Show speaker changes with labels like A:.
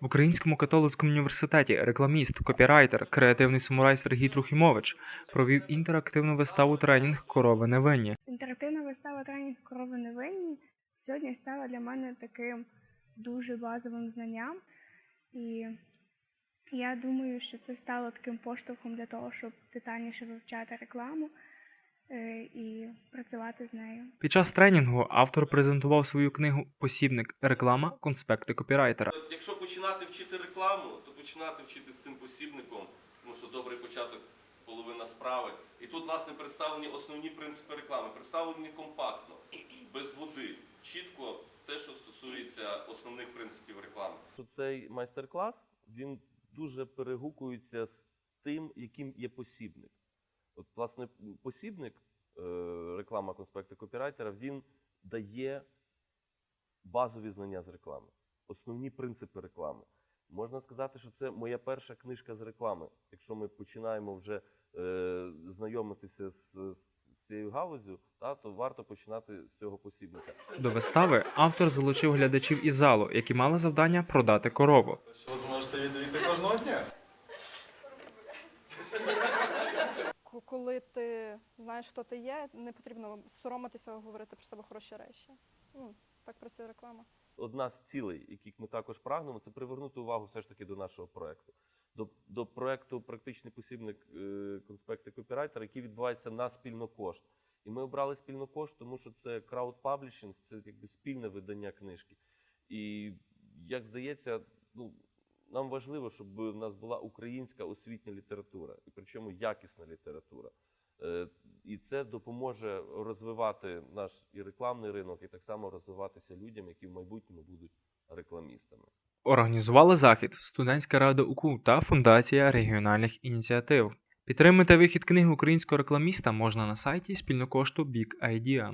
A: В Українському католицькому університеті рекламіст, копірайтер, креативний самурай Сергій Трухімович провів інтерактивну виставу тренінг Корови невинні.
B: Інтерактивна вистава тренінг корови невинні сьогодні стала для мене таким дуже базовим знанням. І я думаю, що це стало таким поштовхом для того, щоб детальніше вивчати рекламу і працювати з нею.
A: Під час тренінгу автор презентував свою книгу Посібник реклама, конспекти копірайтера.
C: Якщо починати вчити рекламу, то починати вчити з цим посібником, тому що добрий початок половина справи. І тут, власне, представлені основні принципи реклами, представлені компактно, без води, чітко те, що стосується основних принципів реклами.
D: цей майстер-клас він дуже перегукується з тим, яким є посібник. От, власне, посібник, е, реклама конспекти копірайтера, він дає базові знання з реклами, основні принципи реклами. Можна сказати, що це моя перша книжка з реклами. Якщо ми починаємо вже е, знайомитися з, з, з цією галузю, та, то варто починати з цього посібника.
A: До вистави автор залучив глядачів із залу, які мали завдання продати корову.
E: Що ви зможете відвідати кожного дня?
F: Коли ти знаєш, хто ти є, не потрібно соромитися говорити про себе хороші речі. Ну, так працює реклама.
D: одна з цілей, яких ми також прагнемо, це привернути увагу все ж таки до нашого проекту. До, до проекту практичний посібник е, конспекти копірайтера, який відбувається на спільнокошт. І ми обрали спільнокошт, тому що це краудпаблішинг, це якби спільне видання книжки. І як здається, ну, нам важливо, щоб в нас була українська освітня література, і причому якісна література. Е, І це допоможе розвивати наш і рекламний ринок, і так само розвиватися людям, які в майбутньому будуть рекламістами.
A: Організували захід Студентська рада УКУ та Фундація регіональних ініціатив. Підтримати вихід книги українського рекламіста можна на сайті спільнокошту Big Idea.